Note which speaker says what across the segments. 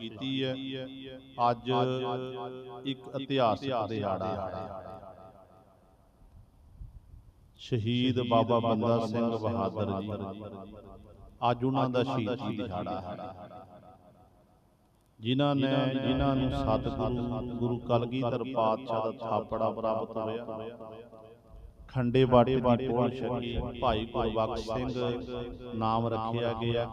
Speaker 1: ਕੀਤੀ ਹੈ। ਅੱਜ ਇੱਕ ਇਤਿਹਾਸਿਕ ਦਿਹਾੜਾ ਹੈ। ਸ਼ਹੀਦ ਬਾਬਾ ਬੰਦਾ ਸਿੰਘ ਬਹਾਦਰ ਜੀ। ਅੱਜ ਉਹਨਾਂ ਦਾ ਸ਼ਹੀਦੀ ਦਿਹਾੜਾ ਹੈ। ਜਿਨ੍ਹਾਂ ਨੇ ਜਿਨ੍ਹਾਂ ਨੂੰ ਸਤਿਗੁਰੂ ਗੁਰੂ ਕਲਗੀਧਰ ਪਾਤਸ਼ਾਹ ਦਾ ਥਾਪੜਾ ਪ੍ਰਾਪਤ ਹੋਇਆ। ਖੰਡੇ ਬਾਟੇ ਦੀ ਪੋਲ ਭਾਈ ਗੁਰਬਖਸ਼ ਸਿੰਘ ਨਾਮ ਰੱਖਿਆ ਗਿਆ।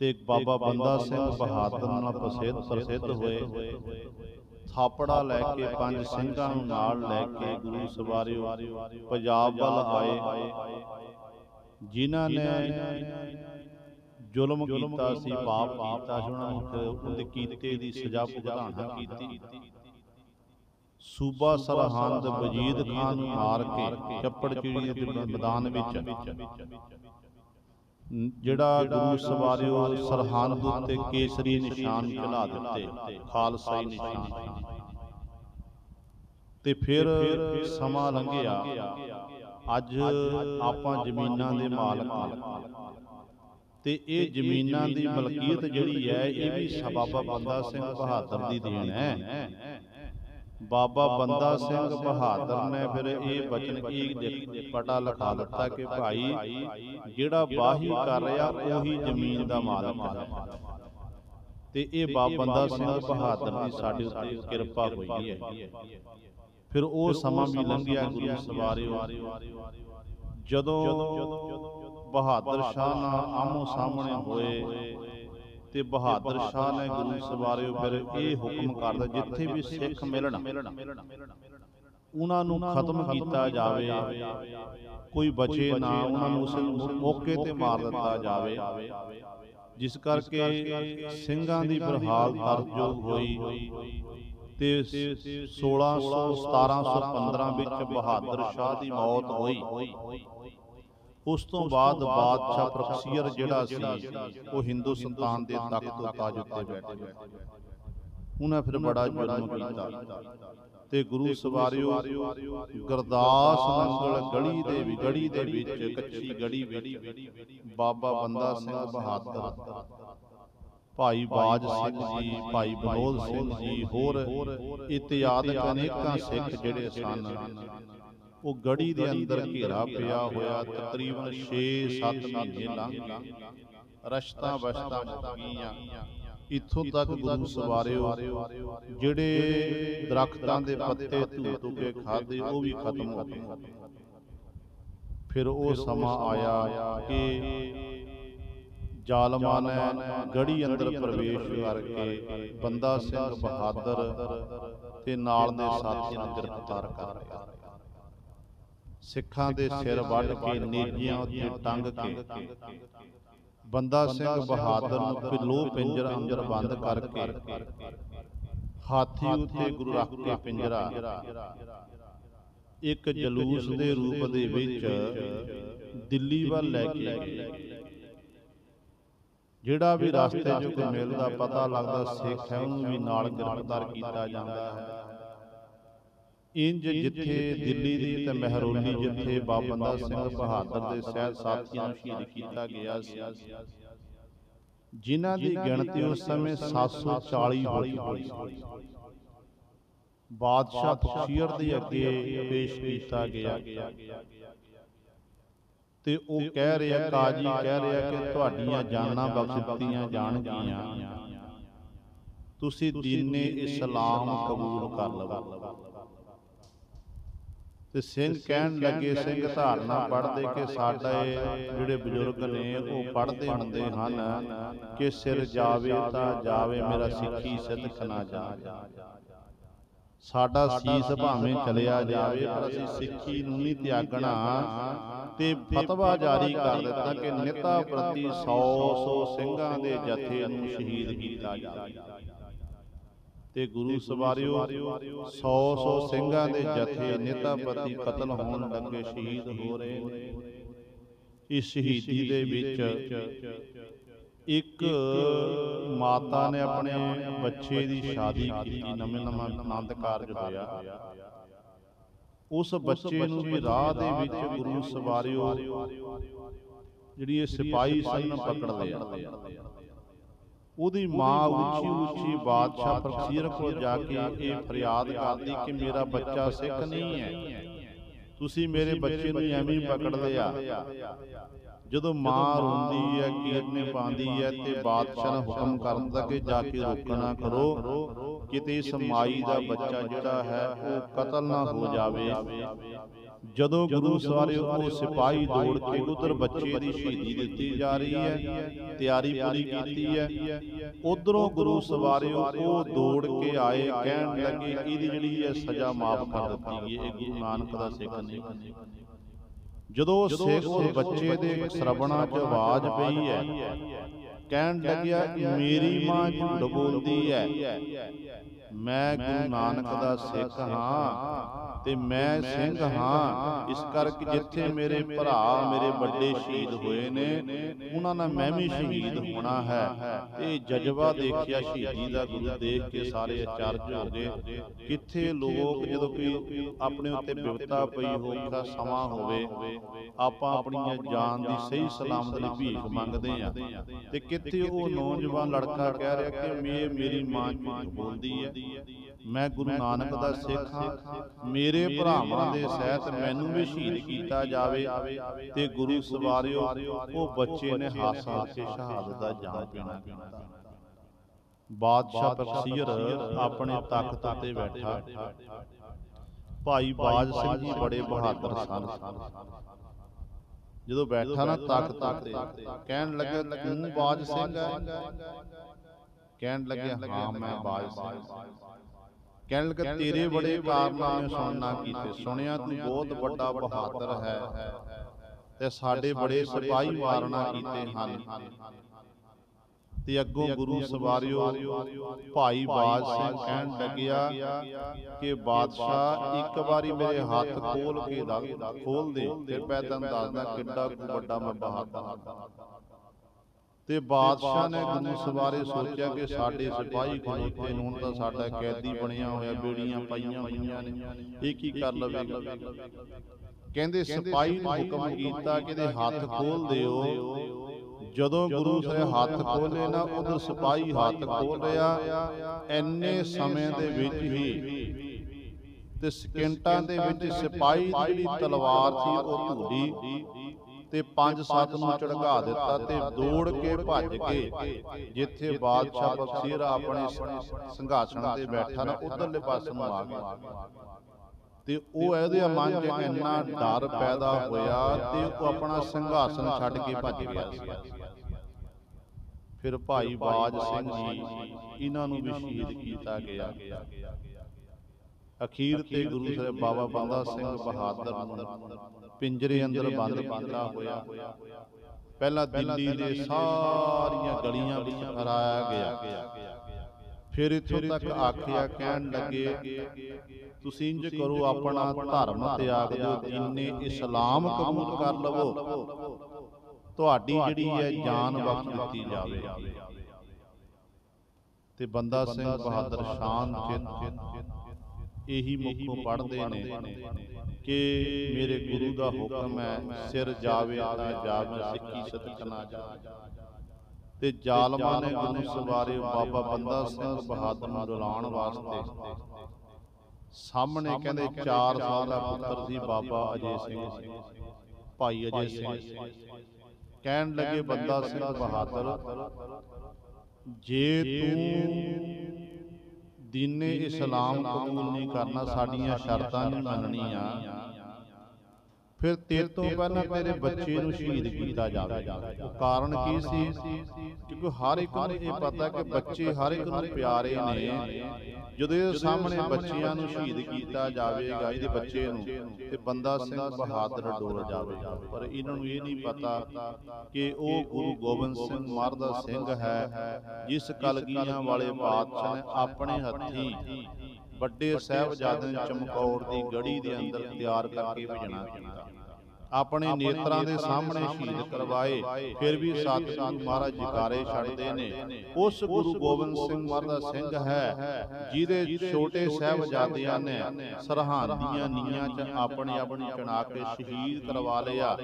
Speaker 1: ਤੇ ਬਾਬਾ ਬੰਦਾ ਸਿੰਘ ਬਹਾਦਰ ਨਾਲ ਪ੍ਰਸਿੱਧ ਪ੍ਰਸਿੱਧ ਹੋਏ। ਥਾਪੜਾ ਲੈ ਕੇ ਪੰਜ ਸਿੰਘਾਂ ਨੂੰ ਨਾਲ ਲੈ ਕੇ ਗੁਰੂ ਸਵਾਰਿਓ। ਪੰਜਾਬ ਵੱਲ ਆਏ। ਜਿਨ੍ਹਾਂ ਨੇ ਜ਼ੁਲਮ ਕੀਤਾ ਸੀ ਪਾਪ ਕੀਤਾ ਸੀ ਉਹਨਾਂ ਨੂੰ ਉਹਦੇ ਕੀਤੇ ਦੀ ਸਜ਼ਾ ਭੁਗਤਾਣਾ ਕੀਤੀ। ਸੂਬਾ ਸਰਹੰਦ ਵਜੀਦ ਖਾਨ ਨੂੰ ਮਾਰ ਕੇ ਚੱਪੜ ਚਿੜੀ ਦੇ ਮੈਦਾਨ ਵਿੱਚ। ਜਿਹੜਾ ਗੁਰੂ ਸਵਾਰਿਓ ਸਰਹੰਦ ਉੱਤੇ ਕੇਸਰੀ ਨਿਸ਼ਾਨ ਚਲਾ ਦਿੱਤੇ ਖਾਲਸਾਈ ਨਿਸ਼ਾਨ। ਤੇ ਫਿਰ ਸਮਾਂ ਲੰਘਿਆ। ਅੱਜ ਆਪਾਂ ਜ਼ਮੀਨਾਂ ਦੇ ਮਾਲਕ ਹਾਂ। ਤੇ ਇਹ ਜ਼ਮੀਨਾਂ ਦੀ ਮਲਕੀਅਤ ਜਿਹੜੀ ਹੈ, ਇਹ ਵੀ ਬਾਬਾ ਬੰਦਾ ਸਿੰਘ ਬਹਾਦਰ ਦੀ ਦੇਣ ਹੈ। ਬਾਬਾ ਬੰਦਾ ਸਿੰਘ ਬਹਾਦਰ ਨੇ ਫਿਰ ਇਹ ਬਚਨ ਇਹ ਪਟਾ ਲਿਖਾ ਦਿੱਤਾ ਕਿ ਭਾਈ ਜਿਹੜਾ ਬਾਹੀ ਕਰ ਰਿਹਾ ਉਹੀ ਜ਼ਮੀਨ ਦਾ ਮਾਲਕ ਹੈ। ਤੇ ਇਹ ਬਾਬਾ ਬੰਦਾ ਸਿੰਘ ਬਹਾਦਰ ਦੀ ਸਾਡੇ ਉੱਤੇ ਕਿਰਪਾ ਹੋਈ ਹੈ। ਫਿਰ ਉਹ ਸਮਾਂ ਵੀ ਲੰਘਿਆ ਗੁਰੂ ਸਵਾਰਿਓ। ਜਦੋਂ ਬਹਾਦਰ ਸ਼ਾਹ ਨਾਲ ਆਮੋ ਸਾਹਮਣੇ ਹੋਏ ਤੇ ਬਹਾਦਰ ਸ਼ਾਹ ਨੇ ਗੁਰੂ ਸਵਾਰਿਓ ਫਿਰ ਇਹ ਹੁਕਮ ਕਰਦਾ, ਜਿੱਥੇ ਵੀ ਸਿੱਖ ਮਿਲਣ, ਉਹਨਾਂ ਨੂੰ ਖਤਮ ਕੀਤਾ ਜਾਵੇ, ਕੋਈ ਬਚੇ ਨਾ, ਉਹਨਾਂ ਨੂੰ ਉਸ ਮੌਕੇ ਤੇ ਮਾਰ ਦਿੱਤਾ ਜਾਵੇ। ਜਿਸ ਕਰਕੇ ਸਿੰਘਾਂ ਦੀ ਫਿਰ ਹਾਲਤ ਤਰਜੋਗ ਹੋਈ ਤੇ 1600 1715 ਵਿੱਚ ਬਹਾਦਰ ਸ਼ਾਹ ਦੀ ਮੌਤ ਹੋਈ। ਉਸ ਤੋਂ ਬਾਅਦ ਬਾਦਸ਼ਾਹ ਪ੍ਰਖਸੀਰ ਜਿਹੜਾ ਸੀ ਉਹ ਹਿੰਦੁਸਤਾਨ ਦੇ ਤਖਤ ਤੋਂ ਤਾਜ ਉੱਤੇ ਬੈਠ ਉਹਨਾਂ ਫਿਰ ਬੜਾ ਜ਼ੁਲਮ ਕੀਤਾ। ਤੇ ਗੁਰੂ ਸਵਾਰਿਓ ਗਰਦਾਸ ਨੰਗਲ ਗਲੀ ਦੇ ਵੀ ਗੜੀ ਦੇ ਵਿੱਚ ਕੱਚੀ ਗੜੀ ਵਿੱਚ। ਬਾਬਾ ਬੰਦਾ ਸਿੰਘ ਬਹਾਦਰ। ਭਾਈ ਬਾਜ ਸਿੰਘ ਜੀ ਭਾਈ ਬਨੋਦ ਸਿੰਘ ਜੀ ਹੋਰ ਇਤਿਆਦਿਕ ਅਨੇਕਾਂ ਸਿੱਖ ਜਿਹੜੇ ਸਨ। ਉਹ ਗੜੀ ਦੇ ਅੰਦਰ ਘੇਰਾ ਪਿਆ ਹੋਇਆ ਤਕਰੀਬਨ 6-7 ਮਹੀਨੇ ਲੰਘ ਰਸ਼ਤਾਂ ਬਸ਼ਤਾਂ ਮੁੱਕੀਆਂ ਇੱਥੋਂ ਤੱਕ ਗੁਰੂ ਸਵਾਰਿਓ ਜਿਹੜੇ ਦਰਖਤਾਂ ਦੇ ਪੱਤੇ ਧੂ ਧੂ ਕੇ ਖਾਦੇ ਉਹ ਵੀ ਖਤਮ ਹੋ ਗਏ। ਫਿਰ ਉਹ ਸਮਾਂ ਆਇਆ ਕਿ ਜ਼ਾਲਮਾਂ ਨੇ ਗੜੀ ਅੰਦਰ ਪ੍ਰਵੇਸ਼ ਕਰਕੇ ਬੰਦਾ ਸਿੰਘ ਬਹਾਦਰ ਤੇ ਨਾਲ ਦੇ ਸਾਥੀਆਂ ਨੂੰ ਗ੍ਰਿਫਤਾਰ ਕਰ ਲਿਆ। ਸਿੱਖਾਂ ਦੇ ਸਿਰ ਵੱਢ ਕੇ ਨੇਜੀਆਂ ਉੱਤੇ ਟੰਗ ਕੇ। ਬੰਦਾ ਸਿੰਘ ਬਹਾਦਰ ਨੂੰ ਪਿਲੋ ਪਿੰਜਰ ਅੰਦਰ ਬੰਦ ਕਰਕੇ ਹਾਥੀ ਉੱਤੇ ਗੁਰੂ ਰੱਖ ਕੇ ਪਿੰਜਰਾ। ਇੱਕ ਜਲੂਸ ਦੇ ਰੂਪ ਦੇ ਵਿੱਚ ਦਿੱਲੀ ਵੱਲ ਲੈ ਕੇ ਗਏ ਜਿਹੜਾ ਵੀ ਰਸਤੇ 'ਚ ਕੋਈ ਮਿਲਦਾ ਪਤਾ ਲੱਗਦਾ ਸਿੱਖ ਹੈ ਉਹਨੂੰ ਵੀ ਨਾਲ ਗ੍ਰਿਫਤਾਰ ਕੀਤਾ ਜਾਂਦਾ ਹੈ। ਇੰਜ ਜਿੱਥੇ ਦਿੱਲੀ ਦੀ ਤੇ ਮਹਿਰੌਲੀ ਜਿੱਥੇ ਬਾਬਾ ਬੰਦਾ ਸਿੰਘ ਬਹਾਦਰ ਦੇ ਸਹਿਤ ਸਾਥੀਆਂ ਨੂੰ ਸ਼ਹੀਦ ਕੀਤਾ ਗਿਆ ਸੀ। ਜਿਨ੍ਹਾਂ ਦੀ ਗਿਣਤੀ ਉਸ ਸਮੇਂ 740 ਹੋਈ ਹੋਈ ਬਾਦਸ਼ਾਹ ਬਖਸ਼ੀਰ ਦੇ ਅੱਗੇ ਪੇਸ਼ ਕੀਤਾ ਗਿਆ। ਤੇ ਉਹ ਕਹਿ ਰਿਹਾ ਕਾਜੀ ਕਹਿ ਰਿਹਾ ਕਿ ਤੁਹਾਡੀਆਂ ਜਾਨਾਂ ਬਖਸ਼ ਦਿੱਤੀਆਂ ਜਾਣਗੀਆਂ। ਤੁਸੀਂ ਦੀਨੇ ਇਸਲਾਮ ਕਬੂਲ ਕਰ ਲਵੋ। ਤੇ ਸਿੰਘ ਕਹਿਣ ਲੱਗੇ ਸਿੰਘ ਧਾਰਨਾ ਪੜ੍ਹਦੇ ਕਿ ਸਾਡੇ ਜਿਹੜੇ ਬਜ਼ੁਰਗ ਨੇ ਉਹ ਪੜ੍ਹਦੇ ਹੁੰਦੇ ਹਨ ਕਿ ਸਿਰ ਜਾਵੇ ਤਾਂ ਜਾਵੇ ਮੇਰਾ ਸਿੱਖੀ ਸਿੱਧਕ ਨਾ ਜਾਵੇ। ਸਾਡਾ ਸੀਸ ਭਾਵੇਂ ਚਲਿਆ ਜਾਵੇ ਪਰ ਅਸੀਂ ਸਿੱਖੀ ਨੂੰ ਨਹੀਂ ਤਿਆਗਣਾ। ਤੇ ਫਤਵਾ ਜਾਰੀ ਕਰ ਦਿੱਤਾ ਕਿ ਨਿਤਾ ਪ੍ਰਤੀ 100 100 ਸਿੰਘਾਂ ਦੇ ਜਥੇ ਨੂੰ ਸ਼ਹੀਦ ਕੀਤਾ ਜਾਵੇ। ਤੇ ਗੁਰੂ ਸਵਾਰਿਓ 100 100 ਸਿੰਘਾਂ ਦੇ ਜਥੇ ਨਿਤਾ ਪ੍ਰਤੀ ਕਤਲ ਹੋਣ ਲੱਗੇ ਸ਼ਹੀਦ ਹੋ ਰਹੇ ਨੇ। ਇਸ ਸ਼ਹੀਦੀ ਦੇ ਵਿੱਚ ਇੱਕ ਮਾਤਾ ਨੇ ਆਪਣੇ ਬੱਚੇ ਦੀ ਸ਼ਾਦੀ ਕੀਤੀ ਨਵੇਂ ਨਵਾਂ ਆਨੰਦ ਕਾਰਜ ਹੋਇਆ। ਉਸ ਬੱਚੇ ਨੂੰ ਵੀ ਰਾਹ ਦੇ ਵਿੱਚ ਗੁਰੂ ਸਵਾਰਿਓ ਜਿਹੜੀ ਇਹ ਸਿਪਾਹੀ ਸਨ ਪਕੜ ਲਿਆ। ਉਹਦੀ ਮਾਂ ਉੱਚੀ ਉੱਚੀ ਬਾਦਸ਼ਾਹ ਪ੍ਰਸੀਰ ਕੋਲ ਜਾ ਕੇ ਇਹ ਫਰਿਆਦ ਕਰਦੀ ਕਿ ਮੇਰਾ ਬੱਚਾ ਸਿੱਖ ਨਹੀਂ ਹੈ। ਤੁਸੀਂ ਮੇਰੇ ਬੱਚੇ ਨੂੰ ਐਵੇਂ ਪਕੜ ਲਿਆ। ਜਦੋਂ ਮਾਂ ਰੋਂਦੀ ਹੈ ਕੀਰਨੇ ਪਾਉਂਦੀ ਹੈ ਤੇ ਬਾਦਸ਼ਾਹ ਨੇ ਹੁਕਮ ਕਰ ਦਿੰਦਾ ਕਿ ਜਾ ਕੇ ਰੋਕਣਾ ਕਰੋ। ਕਿਤੇ ਇਸ ਮਾਈ ਦਾ ਬੱਚਾ ਜਿਹੜਾ ਹੈ ਉਹ ਕਤਲ ਨਾ ਹੋ ਜਾਵੇ। ਜਦੋਂ ਗੁਰੂ ਸਵਾਰੇ ਉਹ ਸਿਪਾਹੀ ਦੌੜ ਕੇ ਉਧਰ ਬੱਚੇ ਦੀ ਸ਼ਹੀਦੀ ਦਿੱਤੀ ਜਾ ਰਹੀ ਹੈ ਤਿਆਰੀ ਪੂਰੀ ਕੀਤੀ ਹੈ। ਉਧਰੋਂ ਗੁਰੂ ਸਵਾਰੇ ਉਹ ਦੌੜ ਕੇ ਆਏ ਕਹਿਣ ਲੱਗੇ ਇਹਦੀ ਜਿਹੜੀ ਹੈ ਸਜ਼ਾ ਮਾਫ ਕਰ ਦਿੱਤੀ ਗਈ ਇਹ ਗੁਰੂ ਨਾਨਕ ਦਾ ਸਿੱਖ ਨਹੀਂ। ਜਦੋਂ ਸਿੱਖ ਬੱਚੇ ਦੇ ਸਰਵਣਾ 'ਚ ਆਵਾਜ਼ ਪਈ ਹੈ ਕਹਿਣ ਲੱਗਿਆ ਮੇਰੀ ਮਾਂ ਝੂਠ ਬੋਲਦੀ ਹੈ। ਮੈਂ ਗੁਰੂ ਨਾਨਕ ਦਾ ਸਿੱਖ ਹਾਂ। ਤੇ ਮੈਂ ਸਿੰਘ ਹਾਂ। ਇਸ ਕਰਕੇ ਜਿੱਥੇ ਮੇਰੇ ਭਰਾ ਮੇਰੇ ਵੱਡੇ ਸ਼ਹੀਦ ਹੋਏ ਨੇ ਉਹਨਾਂ ਨਾਲ ਮੈਂ ਵੀ ਸ਼ਹੀਦ ਹੋਣਾ ਹੈ। ਇਹ ਜਜ਼ਬਾ ਦੇਖਿਆ ਸ਼ਹੀਦੀ ਦਾ ਗੁਰੂ ਦੇਖ ਕੇ ਸਾਰੇ ਅਚਰਜ ਹੋ ਗਏ। ਕਿੱਥੇ ਲੋਕ ਜਦੋਂ ਕੋਈ ਆਪਣੇ ਉੱਤੇ ਬਿਪਤਾ ਪਈ ਹੋਊਗਾ ਸਮਾਂ ਹੋਵੇ ਆਪਾਂ ਆਪਣੀਆਂ ਜਾਨ ਦੀ ਸਹੀ ਸਲਾਮਤ ਲਈ ਭੀਖ ਮੰਗਦੇ ਆ ਤੇ ਕਿੱਥੇ ਉਹ ਨੌਜਵਾਨ ਲੜਕਾ ਕਹਿ ਰਿਹਾ ਕਿ ਮੇ ਮੇਰੀ ਮਾਂ ਝੂਠ ਬੋਲਦੀ ਹੈ। ਮੈਂ ਗੁਰੂ ਨਾਨਕ ਦਾ ਸਿੱਖ ਹਾਂ। ਮੇਰੇ ਭਰਾਵਾਂ ਦੇ ਸਹਿਤ ਮੈਨੂੰ ਵੀ ਸ਼ਹੀਦ ਕੀਤਾ ਜਾਵੇ ਤੇ ਗੁਰੂ ਸਵਾਰਿਓ ਉਹ ਬੱਚੇ ਨੇ ਹਾਸ ਹਾਸ ਕੇ ਸ਼ਹਾਦਤ ਦਾ ਜਾਮ ਪੀਣਾ ਬਾਦਸ਼ਾਹ ਬਖਸ਼ੀਰ ਆਪਣੇ ਤਖਤ ਤੇ ਬੈਠਾ। ਭਾਈ ਬਾਜ ਸਿੰਘ ਜੀ ਬੜੇ ਬਹਾਦਰ ਸਨ। ਜਦੋਂ ਬੈਠਾ ਨਾ ਤਖਤ ਤੇ ਕਹਿਣ ਲੱਗਾ ਤੂੰ ਬਾਜ ਸਿੰਘ ਹੈ? ਕਹਿਣ ਲੱਗਿਆ ਹਾਂ ਮੈਂ ਬਾਜ ਸਿੰਘ ਕਹਿਣ ਲੱਗਾ ਤੇਰੇ ਬੜੇ ਕਾਰਨਾਮੇ ਸੁਣਨਾ ਕੀਤੇ ਸੁਣਿਆ ਤੂੰ ਬਹੁਤ ਵੱਡਾ ਬਹਾਦਰ ਹੈ। ਤੇ ਸਾਡੇ ਬੜੇ ਸਿਪਾਹੀ ਮਾਰਨਾ ਕੀਤੇ ਹਨ। ਤੇ ਅੱਗੋਂ ਗੁਰੂ ਸਵਾਰਿਓ ਭਾਈ ਬਾਜ ਸਿੰਘ ਕਹਿਣ ਲੱਗਿਆ ਕਿ ਬਾਦਸ਼ਾਹ ਇੱਕ ਵਾਰੀ ਮੇਰੇ ਹੱਥ ਖੋਲ ਕੇ ਦਾ ਖੋਲ ਦੇ ਫਿਰ ਮੈਂ ਤੈਨੂੰ ਦੱਸਦਾ ਕਿੱਡਾ ਵੱਡਾ ਮੈਂ ਬਹਾਦਰ ਤੇ ਬਾਦਸ਼ਾਹ ਨੇ ਗੁਰੂ ਸਵਾਰੇ ਸੋਚਿਆ ਕਿ ਸਾਡੇ ਸਿਪਾਹੀ ਖਲੋਤੇ ਨੂੰ ਤਾਂ ਸਾਡਾ ਕੈਦੀ ਬਣਿਆ ਹੋਇਆ ਬੇੜੀਆਂ ਪਾਈਆਂ ਹੋਈਆਂ ਨੇ। ਇਹ ਕੀ ਕਰ ਲਵੇਗਾ? ਕਹਿੰਦੇ ਸਿਪਾਹੀ ਨੂੰ ਹੁਕਮ ਕੀਤਾ ਕਿ ਇਹਦੇ ਹੱਥ ਖੋਲ ਦਿਓ। ਜਦੋਂ ਗੁਰੂ ਸਾਹਿਬ ਹੱਥ ਖੋਲੇ ਨਾ ਉਧਰ ਸਿਪਾਹੀ ਹੱਥ ਖੋਲ ਰਿਹਾ ਐਨੇ ਸਮੇਂ ਦੇ ਵਿੱਚ ਹੀ ਤੇ ਸਕਿੰਟਾਂ ਦੇ ਵਿੱਚ ਸਿਪਾਹੀ ਦੀ ਜਿਹੜੀ ਤਲਵਾਰ ਸੀ ਉਹ ਧੂੜੀ ਤੇ ਪੰਜ ਸੱਤ ਨੂੰ ਝੜਕਾ ਦਿੱਤਾ ਤੇ ਦੌੜ ਕੇ ਭੱਜ ਕੇ ਜਿੱਥੇ ਬਾਦਸ਼ਾਹ ਬਖਸ਼ੀਰ ਆਪਣੇ ਸੰਘਾਸ਼ਣ ਤੇ ਬੈਠਾ ਨਾ, ਉਧਰਲੇ ਪਾਸੇ ਨੂੰ ਆ ਗਿਆ। ਤੇ ਉਹ ਇਹਦੇ ਮਨ 'ਚ ਇੰਨਾ ਡਰ ਪੈਦਾ ਹੋਇਆ ਤੇ ਉਹ ਆਪਣਾ ਸਿੰਘਾਸਨ ਛੱਡ ਕੇ ਭੱਜ ਗਿਆ ਸੀ। ਫਿਰ ਭਾਈ ਬਾਜ ਸਿੰਘ ਜੀ ਇਹਨਾਂ ਨੂੰ ਵੀ ਸ਼ਹੀਦ ਕੀਤਾ ਗਿਆ। ਅਖੀਰ ਤੇ ਗੁਰੂ ਸਾਹਿਬ ਬਾਬਾ ਬੰਦਾ ਸਿੰਘ ਬਹਾਦਰ ਨੂੰ ਪਿੰਜਰੇ ਅੰਦਰ ਬੰਦ ਕੀਤਾ ਹੋਇਆ ਪਹਿਲਾਂ ਦਿੱਲੀ ਦੇ ਸਾਰੀਆਂ ਗਲੀਆਂ ਵਿੱਚ ਫਰਾਇਆ ਗਿਆ। ਫਿਰ ਇੱਥੋਂ ਤੱਕ ਆਖਿਆ ਕਹਿਣ ਲੱਗੇ ਤੁਸੀਂ ਇੰਜ ਕਰੋ ਆਪਣਾ ਧਰਮ ਤਿਆਗ ਦਿਓ ਜਿੰਨੇ ਇਸਲਾਮ ਕਬੂਲ ਕਰ ਲਵੋ। ਤੁਹਾਡੀ ਜਿਹੜੀ ਹੈ ਜਾਨ ਬਖਸ਼ ਦਿੱਤੀ ਜਾਵੇ। ਤੇ ਬੰਦਾ ਸਿੰਘ ਬਹਾਦਰ ਸ਼ਾਨ ਚਿੱਤ ਇਹੀ ਮੁਖੋਂ ਪੜਦੇ ਨੇ ਕਿ ਮੇਰੇ ਗੁਰੂ ਦਾ ਹੁਕਮ ਹੈ ਸਿਰ ਜਾਵੇ ਤਾਂ ਜਾਵੇ ਸਿੱਖੀ ਸਤਿਕ ਨਾ ਜਾਵੇ। ਤੇ ਜ਼ਾਲਮਾਂ ਨੇ ਗੁਰੂ ਸਵਾਰੇ ਬਾਬਾ ਬੰਦਾ ਸਿੰਘ ਬਹਾਦਰ ਨੂੰ ਰਲਾਉਣ ਵਾਸਤੇ ਸਾਹਮਣੇ ਕਹਿੰਦੇ 4 ਸਾਲ ਦਾ ਪੁੱਤਰ ਸੀ ਬਾਬਾ ਅਜੇ ਸਿੰਘ। ਭਾਈ ਅਜੇ ਸਿੰਘ। ਕਹਿਣ ਲੱਗੇ ਬੰਦਾ ਸਿੰਘ ਬਹਾਦਰ ਜੇ ਤੂੰ ਦੀਨੇ ਇਸਲਾਮ ਕਬੂਲ ਨਹੀਂ ਕਰਨਾ ਸਾਡੀਆਂ ਸ਼ਰਤਾਂ ਨਹੀਂ ਮੰਨਣੀਆਂ। ਫਿਰ ਤੇਰੇ ਤੋਂ ਪਹਿਲਾਂ ਤੇਰੇ ਬੱਚੇ ਨੂੰ ਸ਼ਹੀਦ ਕੀਤਾ ਜਾਵੇਗਾ ਉਹ ਕਾਰਨ ਕੀ ਸੀ? ਕਿਉਂਕਿ ਹਰ ਇੱਕ ਨੂੰ ਇਹ ਪਤਾ ਕਿ ਬੱਚੇ ਹਰ ਇੱਕ ਨੂੰ ਪਿਆਰੇ ਨੇ। ਜਦੋਂ ਇਹ ਸਾਹਮਣੇ ਬੱਚਿਆਂ ਨੂੰ ਸ਼ਹੀਦ ਕੀਤਾ ਜਾਵੇਗਾ ਇਹਦੇ ਬੱਚੇ ਨੂੰ ਤੇ ਬੰਦਾ ਸਿੰਘ ਬਹਾਦਰ ਡੋਲ ਜਾਵੇਗਾ। ਪਰ ਇਹਨਾਂ ਨੂੰ ਇਹ ਨਹੀਂ ਪਤਾ ਕਿ ਉਹ ਗੁਰੂ ਗੋਬਿੰਦ ਸਿੰਘ ਮਰਦਾ ਸਿੰਘ ਹੈ ਜਿਸ ਕਲਗੀਆਂ ਵਾਲੇ ਬਾਦਸ਼ਾਹ ਨੇ ਆਪਣੇ ਹੱਥੀਂ ਵੱਡੇ ਸਾਹਿਬਜ਼ਾਦੇ ਚਮਕੌਰ ਦੀ ਗੜੀ ਦੇ ਅੰਦਰ ਤਿਆਰ ਕਰਕੇ ਭੇਜਣਾ ਕੀਤਾ। ਆਪਣੇ ਨੇਤਰਾਂ ਦੇ ਸਾਹਮਣੇ ਸ਼ਹੀਦ ਕਰਵਾਏ ਫਿਰ ਵੀ ਸਤਿਗੁਰੂ ਮਹਾਰਾਜ ਜਕਾਰੇ ਛੱਡਦੇ ਨੇ। ਉਸ ਗੁਰੂ ਗੋਬਿੰਦ ਸਿੰਘ ਮਹਾਰਾਜ ਸਿੰਘ ਹੈ ਜਿਹਦੇ ਛੋਟੇ ਸਾਹਿਬਜ਼ਾਦਿਆਂ ਨੇ ਸਰਹੰਦ ਦੀਆਂ ਨੀਆਂ 'ਚ ਆਪਣੀ ਆਪਣੀ ਚਣਾ ਕੇ ਸ਼ਹੀਦ ਕਰਵਾ ਲਿਆ।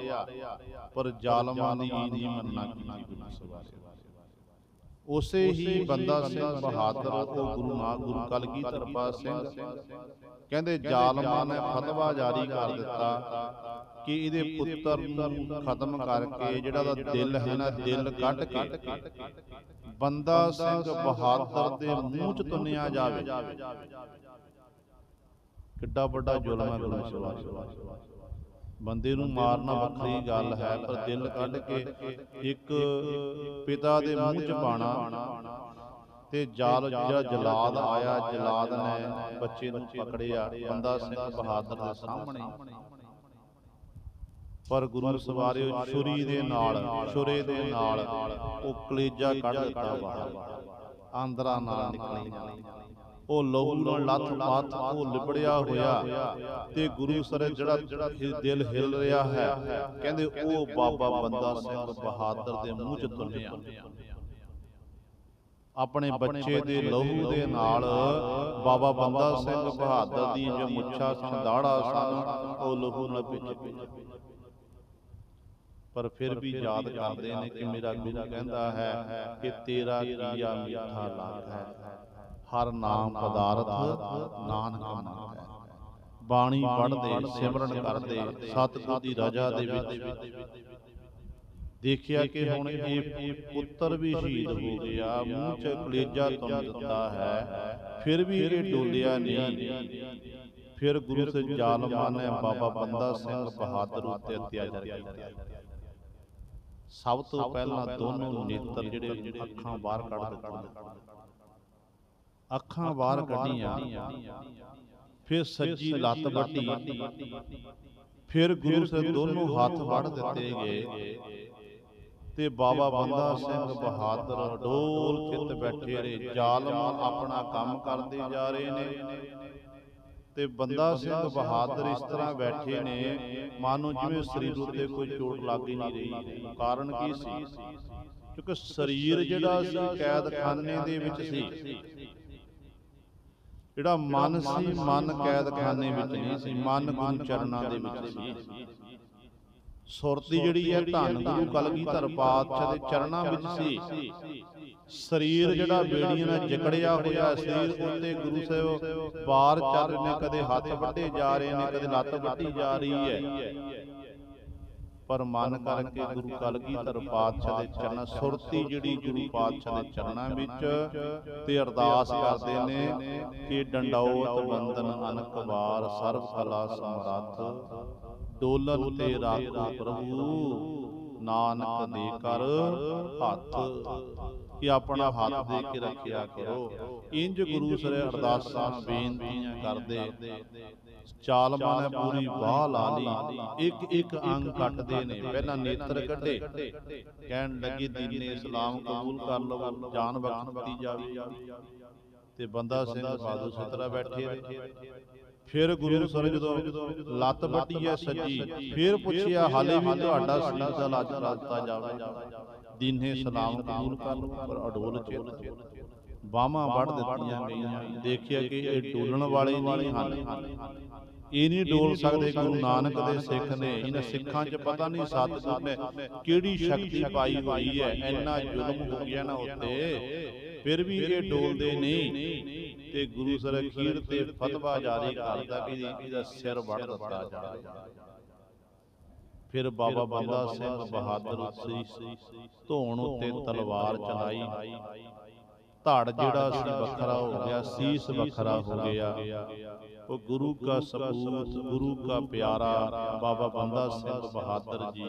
Speaker 1: ਪਰ ਜ਼ਾਲਮਾਂ ਦੀ ਨਹੀਂ ਮੰਨਣਾ ਕੀਤੀ ਗੁਰੂ ਸਵਾਰੇ ਉਸੇ ਹੀ ਬੰਦਾ ਸਿੰਘ ਬਹਾਦਰ ਉਹ ਗੁਰੂ ਨਾ ਗੁਰੂ ਕਲਗੀਧਰ ਪਾਤਸ਼ਾਹ ਸਿੰਘ? ਕਹਿੰਦੇ ਜ਼ਾਲਮਾਂ ਨੇ ਫਤਵਾ ਜਾਰੀ ਕਰ ਦਿੱਤਾ ਕਿ ਇਹਦੇ ਪੁੱਤਰ ਨੂੰ ਖਤਮ ਕਰਕੇ ਜਿਹੜਾ ਦਾ ਦਿਲ ਹੈ ਨਾ ਦਿਲ ਕੱਢ ਕੇ ਬੰਦਾ ਸਿੰਘ ਬਹਾਦਰ ਦੇ ਮੂੰਹ ਚ ਤੁੰਨਿਆ ਜਾਵੇ। ਕਿੱਡਾ ਵੱਡਾ ਜ਼ੁਲਮ ਹੈ ਗੁਰੂ ਸਾਹਿਬ ਬੰਦੇ ਨੂੰ ਮਾਰਨਾ ਵੱਖਰੀ ਗੱਲ ਹੈ ਪਰ ਦਿਲ ਕੱਢ ਕੇ ਇੱਕ ਪਿਤਾ ਦੇ ਮੂੰਹ ਚ ਪਾਣਾ ਤੇ ਜਾਲ ਜਿਹੜਾ ਜਲਾਦ ਆਇਆ ਜਲਾਦ ਨੇ ਬੱਚੇ ਨੂੰ ਪਕੜਿਆ ਬੰਦਾ ਸਿੰਘ ਬਹਾਦਰ ਦੇ ਸਾਹਮਣੇ। ਪਰ ਗੁਰੂ ਸਵਾਰਿਓ ਛੁਰੀ ਦੇ ਨਾਲ ਛੁਰੇ ਦੇ ਨਾਲ ਉਹ ਕਲੇਜਾ ਕੱਢ ਦਿੱਤਾ ਬਾਹਰ। ਆਂਦਰਾ ਨਾਲ ਨਿਕਲੀ ਉਹ ਲਹੂ ਨਾਲ ਲੱਥ ਪੱਥ ਉਹ ਲਿਬੜਿਆ ਹੋਇਆ ਤੇ ਗੁਰੂ ਸਰ ਜਿਹੜਾ ਦਿਲ ਹਿਲ ਰਿਹਾ ਹੈ ਕਹਿੰਦੇ ਉਹ ਬਾਬਾ ਬੰਦਾ ਸਿੰਘ ਬਹਾਦਰ ਦੇ ਮੂੰਹ ਚ ਤੁੰਨਿਆ ਆਪਣੇ ਬੱਚੇ ਦੇ ਲਹੂ ਦੇ ਨਾਲ ਬਾਬਾ ਬੰਦਾ ਸਿੰਘ ਬਹਾਦਰ ਦੀ ਜੋ ਮੁੱਛਾਂ ਸਨ ਦਾੜਾ ਸਨ ਉਹ ਲਹੂ ਨਾਲ ਵਿੱਚ ਪਰ ਫਿਰ ਵੀ ਯਾਦ ਕਰਦੇ ਨੇ ਕਿ ਮੇਰਾ ਗੁਰੂ ਕਹਿੰਦਾ ਹੈ ਕਿ ਤੇਰਾ ਕੀਆ ਮਿੱਠਾ ਲਾਗ ਹੈ। ਹਰ ਨਾਮ ਪਦਾਰਥ ਨਾਨਕ ਮੰਗੈ। ਬਾਣੀ ਪੜ੍ਹਦੇ, ਸਿਮਰਨ ਕਰਦੇ, ਸਤਿਗੁਰ ਦੀ ਰਜਾ ਦੇ ਵਿੱਚ। ਦੇਖਿਆ ਕਿ ਹੁਣ ਇਹ ਪੁੱਤਰ ਵੀ ਸ਼ਹੀਦ ਹੋ ਗਿਆ, ਮੂੰਹ ਚ ਕਲੇਜਾ ਤੁੰਨ ਦਿੱਤਾ ਹੈ, ਫਿਰ ਵੀ ਇਹ ਡੋਲਿਆ ਨਹੀਂ। ਫਿਰ ਗੁਰੂ ਸੇ ਜ਼ਾਲਮਾਂ ਨੇ ਬਾਬਾ ਬੰਦਾ ਸਿੰਘ ਬਹਾਦਰ ਉੱਤੇ ਅਤਿਆਚਾਰ ਕੀਤਾ। ਸਭ ਤੋਂ ਪਹਿਲਾਂ ਦੋਨੋਂ ਨੇਤਰ ਜਿਹੜੇ ਅੱਖਾਂ ਬਾਹਰ ਕੱਢ ਦਿੱਤੀਆਂ ਅੱਖਾਂ ਬਾਹਰ ਕੱਢੀਆਂ ਫਿਰ ਸੱਜੀ ਲੱਤ ਵੱਢੀ। ਫਿਰ ਗੁਰੂ ਸੇ ਦੋਨੋਂ ਹੱਥ ਵੱਢ ਦਿੱਤੇ ਗਏ। ਤੇ ਬਾਬਾ ਬੰਦਾ ਸਿੰਘ ਬਹਾਦਰ ਡੋਲ ਚਿੱਤ ਬੈਠੇ ਰਹੇ ਜ਼ਾਲਮ ਆਪਣਾ ਕੰਮ ਕਰਦੇ ਜਾ ਰਹੇ ਨੇ। ਤੇ ਬੰਦਾ ਸਿੰਘ ਬਹਾਦਰ ਇਸ ਤਰ੍ਹਾਂ ਬੈਠੇ ਨੇ। ਮਾਨੋ ਜਿਵੇਂ ਸਰੀਰ ਉੱਤੇ ਕੋਈ ਚੋਟ ਲੱਗ ਹੀ ਨਹੀਂ ਰਹੀ। ਕਾਰਨ ਕੀ ਸੀ? ਕਿਉਂਕਿ ਸਰੀਰ ਜਿਹੜਾ ਸੀ ਕੈਦਖਾਨੇ ਦੇ ਵਿੱਚ ਸੀ। ਜਿਹੜਾ ਮਨ ਸੀ ਮਨ ਕੈਦਖਾਨੇ ਵਿੱਚ ਨਹੀਂ ਸੀ ਮਨ ਗੁਰੂ ਚਰਨਾਂ ਦੇ ਵਿੱਚ ਸੀ। ਸੁਰਤੀ ਜਿਹੜੀ ਹੈ ਧੰਨ ਗੁਰੂ ਕਲਗੀਧਰ ਪਾਤਸ਼ਾਹ ਦੇ ਚਰਨਾਂ ਵਿੱਚ ਸੀ। ਸਰੀਰ ਜਿਹੜਾ ਬੇੜੀਆਂ ਨਾਲ ਜਕੜਿਆ ਹੋਇਆ ਸਰੀਰ ਉੱਤੇ ਗੁਰੂ ਸਾਹਿਬ ਬਾਰ ਚੱਲ ਨੇ ਕਦੇ ਹੱਥ ਵੱਢੇ ਜਾ ਰਹੇ ਨੇ ਕਦੇ ਲੱਤ ਵੱਢੀ ਜਾ ਰਹੀ ਹੈ। ਪਰ ਮਨ ਕਰਕੇ ਗੁਰੂ ਕਲਗੀਧਰ ਪਾਤਸ਼ਾਹ ਦੇ ਚਰਨਾਂ, ਸੁਰਤੀ ਜਿਹੜੀ ਗੁਰੂ ਪਾਤਸ਼ਾਹ ਦੇ ਚਰਨਾਂ ਵਿੱਚ ਤੇ ਅਰਦਾਸ ਕਰਦੇ ਨੇ ਕਿ ਡੰਡਾਉਤ ਬੰਦਨ ਅਨਕ ਸਰਬ ਕਲਾ ਸਮਰੱਥ, ਡੋਲਨ ਤੇ ਰਾਖੋ ਪ੍ਰਭੂ, ਨਾਨਕ ਦੇ ਕਰ ਹੱਥ। ਕਿ ਆਪਣਾ ਹੱਥ ਦੇ ਕੇ ਰੱਖਿਆ ਕਰੋ। ਇੰਜ ਗੁਰੂ ਸਰੇ ਅਰਦਾਸਾਂ ਬੇਨਤੀਆਂ ਕਰਦੇ। ਚਾਲਮਾਂ ਨੇ ਪੂਰੀ ਬਾਹ ਲਾ ਲਈ। ਇੱਕ ਇੱਕ ਅੰਗ ਕੱਟਦੇ ਨੇ ਪਹਿਲਾਂ ਨੇਤਰ ਕੱਢੇ ਕਹਿਣ ਲੱਗੀ ਦੀਨੇ ਇਸਲਾਮ ਕਬੂਲ ਕਰ ਲਵੋ ਜਾਨ ਬਖਸ਼ ਦਿੱਤੀ ਜਾਵੇ। ਤੇ ਬੰਦਾ ਸਿੰਘ ਬਾਦੂ ਸਤਰਾ ਬੈਠੇ ਫਿਰ ਗੁਰੂ ਸਰ ਜਦੋਂ ਲੱਤ ਵੱਡੀ ਹੈ ਸੱਜੀ। ਫਿਰ ਪੁੱਛਿਆ ਹਾਲੇ ਵੀ ਤੁਹਾਡਾ ਦਾ ਲਾਜ ਦਿੱਤਾ ਜਾਵੇ। ਦੀਨੇ ਸਲਾਮ ਕਬੂਲ ਕਰ ਲਓ। ਪਰ ਅਡੋਲ ਚਿੱਤ ਬਾਹਾਂ ਵੱਢ ਦਿੱਤੀਆਂ ਗਈਆਂ। ਦੇਖਿਆ ਕਿ ਇਹ ਡੋਲਣ ਵਾਲੇ ਨਹੀਂ ਹਨ। ਇਹ ਨਹੀਂ ਡੋਲ ਸਕਦੇ ਗੁਰੂ ਨਾਨਕ ਦੇ ਸਿੱਖ ਨੇ। ਇਹਨਾਂ ਸਿੱਖਾਂ 'ਚ ਪਤਾ ਨਹੀਂ ਸਤਿਗੁਰ ਨੇ ਕਿਹੜੀ ਸ਼ਕਤੀ ਪਾਈ ਹੋਈ ਹੈ। ਇੰਨਾ ਜ਼ੁਲਮ ਹੋ ਗਿਆ ਨਾ ਉੱਤੇ। ਫਿਰ ਵੀ ਇਹ ਡੋਲਦੇ ਨਹੀਂ। ਤੇ ਗੁਰੂ ਸਰ ਅਖੀਰ ਤੇ ਫਤਵਾ ਜਾਰੀ ਕਰਦਾ ਕਿ ਇਹਦਾ ਸਿਰ ਵੱਢ ਦਿੱਤਾ ਜਾਵੇ। ਫਿਰ ਬਾਬਾ ਬੰਦਾ ਸਿੰਘ ਬਹਾਦਰ ਸੀ ਧੋਣ ਉੱਤੇ ਤਲਵਾਰ ਚਲਾਈ। ਧੜ ਜਿਹੜਾ ਸੀ ਵੱਖਰਾ ਹੋ ਗਿਆ ਸੀਸ ਵੱਖਰਾ ਹੋ ਗਿਆ। ਉਹ ਗੁਰੂ ਕਾ ਸਪੂਤ ਗੁਰੂ ਕਾ ਪਿਆਰਾ ਬਾਬਾ ਬੰਦਾ ਸਿੰਘ ਬਹਾਦਰ ਜੀ।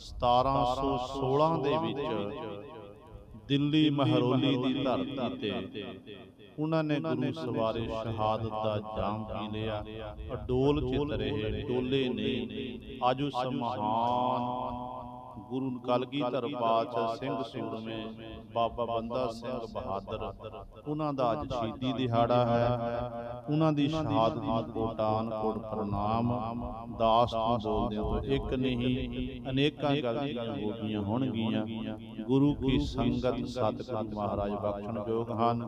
Speaker 1: 1716 ਦੇ ਵਿੱਚ ਦਿੱਲੀ ਮਹਰੋਲੀ ਦੀ ਧਰਤੀ ਤੇ ਉਹਨਾਂ ਨੇ ਗੁਰੂ ਸਵਾਰੇ ਸ਼ਹਾਦਤ ਦਾ ਜਾਮ ਪੀ ਲਿਆ। ਅਡੋਲ ਚਿਤ ਰਹੇ ਡੋਲੇ ਨਹੀਂ ਅੱਜ ਉਸ ਮਹਾਨ ਗੁਰੂ ਕਲਗੀਧਰ ਪਾਤਸ਼ਾਹ ਸਿੰਘ ਸੂਰਮੇ, ਬਾਬਾ ਬੰਦਾ ਸਿੰਘ ਬਹਾਦਰ। ਉਹਨਾਂ ਦਾ ਅੱਜ ਸ਼ਹੀਦੀ ਦਿਹਾੜਾ ਹੈ। ਉਹਨਾਂ ਦੀ ਸ਼ਹਾਦਤ ਦੀ ਕੋਟਾਨ ਕੋਟ ਪ੍ਰਣਾਮ। ਦਾਸ ਤੋਂ ਬੋਲਦੇ ਹੋ ਇੱਕ ਨਹੀਂ, ਅਨੇਕਾਂ ਗਲਤੀਆਂ ਹੋ ਹੋਣਗੀਆਂ। ਗੁਰੂ ਕੀ ਸੰਗਤ, ਸਤਿਗੁਰੂ ਮਹਾਰਾਜ ਬਖਸ਼ਣ ਯੋਗ ਹਨ।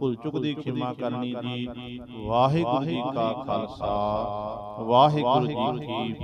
Speaker 1: ਭੁੱਲ ਚੁੱਕ ਦੀ ਖਿਮਾ ਕਰਨੀ ਜੀ ਵਾਹਿਗੁਰੂ ਜੀ ਕਾ ਖਾਲਸਾ। ਵਾਹਿਗੁਰੂ ਜੀ ਕੀ